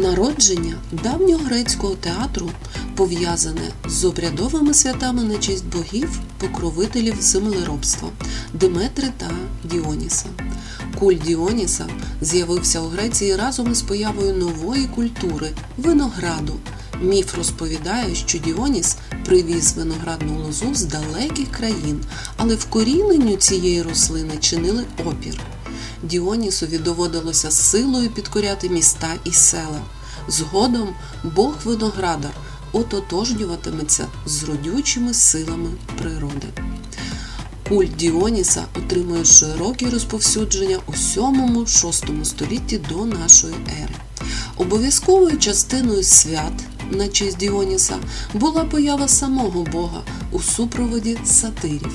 Народження давньогрецького театру пов'язане з обрядовими святами на честь богів, покровителів землеробства Деметри та Діоніса. Культ Діоніса з'явився у Греції разом із появою нової культури винограду. Міф розповідає, що Діоніс привіз виноградну лозу з далеких країн, але вкоріненню цієї рослини чинили опір. Діонісові доводилося силою підкоряти міста і села. Згодом Бог виноградар ототожнюватиметься з родючими силами природи. Культ Діоніса отримує широке розповсюдження у 7-6 столітті до нашої ери. Обов'язковою частиною свят на честь Діоніса була поява самого Бога у супроводі сатирів.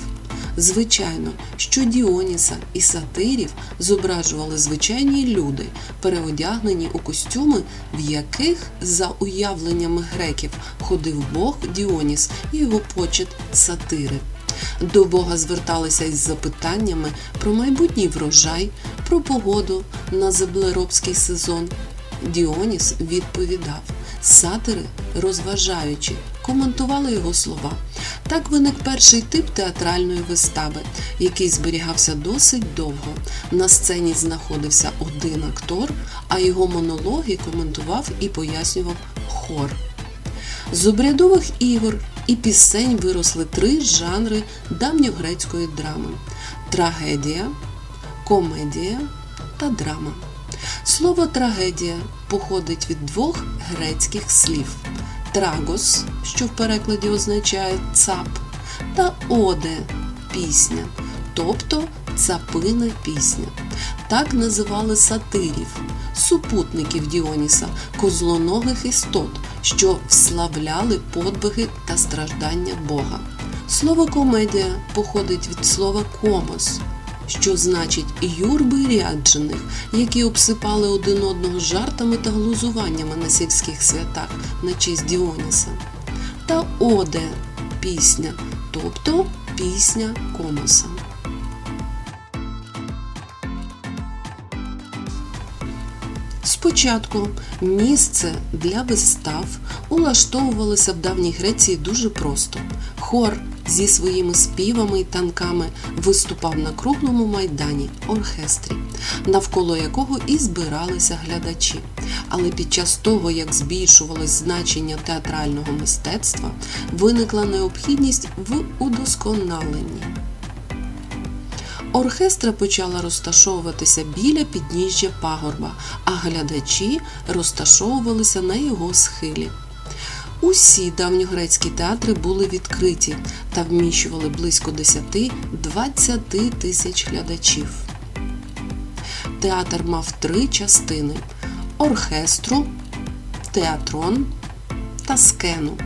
Звичайно, що Діоніса і сатирів зображували звичайні люди, переодягнені у костюми, в яких, за уявленнями греків, ходив Бог Діоніс і його почет сатири. До Бога зверталися із запитаннями про майбутній врожай, про погоду на землеробський сезон. Діоніс відповідав. Сатири, розважаючи, коментували його слова. Так виник перший тип театральної вистави, який зберігався досить довго. На сцені знаходився один актор, а його монологи коментував і пояснював хор. З обрядових ігор і пісень виросли три жанри давньогрецької драми: трагедія, комедія та драма. Слово трагедія походить від двох грецьких слів трагос, що в перекладі означає цап, та оде пісня, тобто цапина пісня. Так називали сатирів, супутників Діоніса, козлоногих істот, що вславляли подвиги та страждання Бога. Слово комедія походить від слова комос, що значить юрби ряджених, які обсипали один одного жартами та глузуваннями на сільських святах на честь Діоніса. Та оде пісня, тобто пісня комоса. Спочатку місце для вистав улаштовувалося в давній Греції дуже просто. Хор зі своїми співами і танками виступав на круглому майдані оркестрі, навколо якого і збиралися глядачі. Але під час того, як збільшувалось значення театрального мистецтва, виникла необхідність в удосконаленні. Оркестра почала розташовуватися біля підніжжя пагорба, а глядачі розташовувалися на його схилі. Усі давньогрецькі театри були відкриті та вміщували близько 10-20 тисяч глядачів. Театр мав три частини: оркестру, театрон та скену.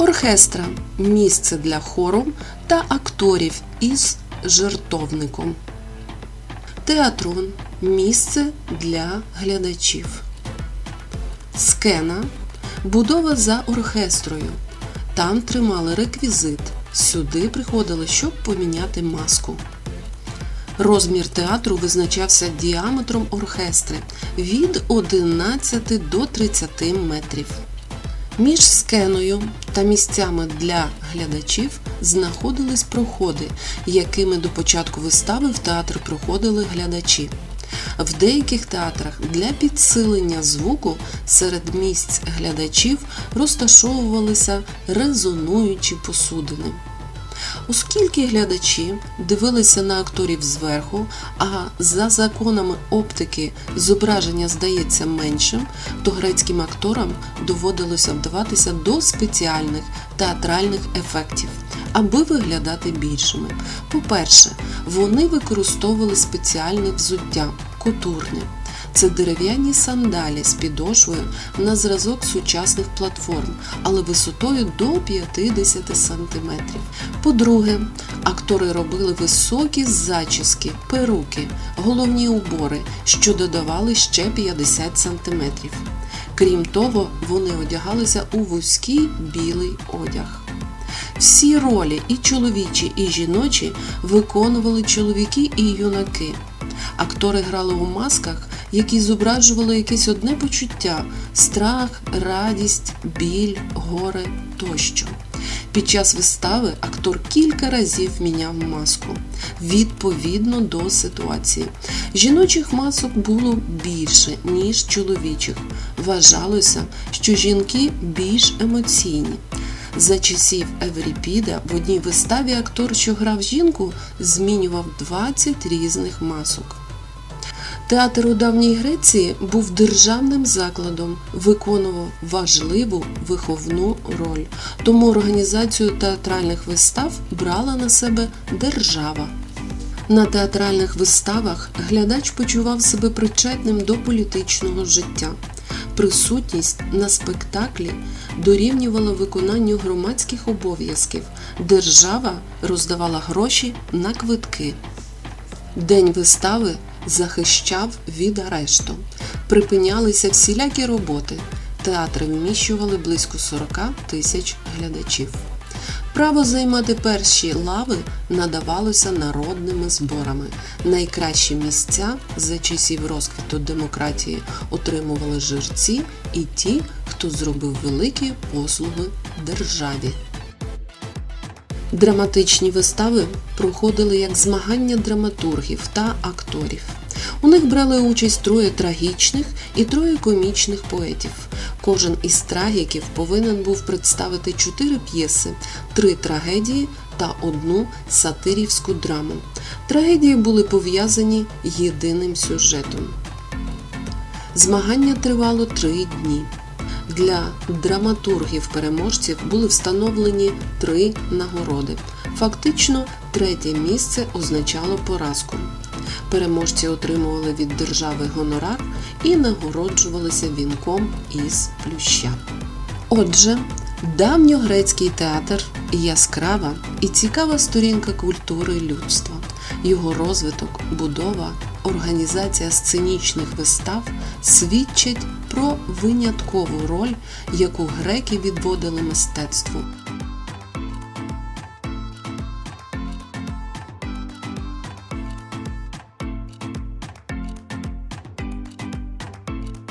Оркестра місце для хору та акторів із жертовником. Театрон місце для глядачів. Скена будова за оркестрою. Там тримали реквізит. Сюди приходили, щоб поміняти маску. Розмір театру визначався діаметром оркестри від 11 до 30 метрів. Між скеною та місцями для глядачів знаходились проходи, якими до початку вистави в театр проходили глядачі. В деяких театрах для підсилення звуку серед місць глядачів розташовувалися резонуючі посудини. Оскільки глядачі дивилися на акторів зверху, а за законами оптики зображення здається меншим, то грецьким акторам доводилося вдаватися до спеціальних театральних ефектів, аби виглядати більшими. По-перше, вони використовували спеціальне взуття котурне. Це дерев'яні сандалі з підошвою на зразок сучасних платформ, але висотою до 50 см. По-друге, актори робили високі зачіски, перуки, головні убори, що додавали ще 50 см. Крім того, вони одягалися у вузький білий одяг. Всі ролі, і чоловічі, і жіночі, виконували чоловіки і юнаки. Актори грали у масках, які зображували якесь одне почуття страх, радість, біль, горе тощо. Під час вистави актор кілька разів міняв маску відповідно до ситуації. Жіночих масок було більше, ніж чоловічих. Вважалося, що жінки більш емоційні. За часів Евріпіда в одній виставі актор, що грав жінку, змінював 20 різних масок. Театр у давній Греції був державним закладом, виконував важливу виховну роль. Тому організацію театральних вистав брала на себе держава. На театральних виставах глядач почував себе причетним до політичного життя. Присутність на спектаклі дорівнювала виконанню громадських обов'язків. Держава роздавала гроші на квитки. День вистави захищав від арешту. Припинялися всілякі роботи. Театри вміщували близько 40 тисяч глядачів. Право займати перші лави надавалося народними зборами. Найкращі місця за часів розквіту демократії отримували жерці і ті, хто зробив великі послуги державі. Драматичні вистави проходили як змагання драматургів та акторів. У них брали участь троє трагічних і троє комічних поетів. Кожен із трагіків повинен був представити чотири п'єси, три трагедії та одну сатирівську драму. Трагедії були пов'язані єдиним сюжетом. Змагання тривало три дні. Для драматургів-переможців були встановлені три нагороди. Фактично, третє місце означало поразку. Переможці отримували від держави гонорар і нагороджувалися вінком із плюща. Отже, давньогрецький театр яскрава і цікава сторінка культури людства. Його розвиток, будова, організація сценічних вистав свідчать про виняткову роль, яку греки відводили мистецтву.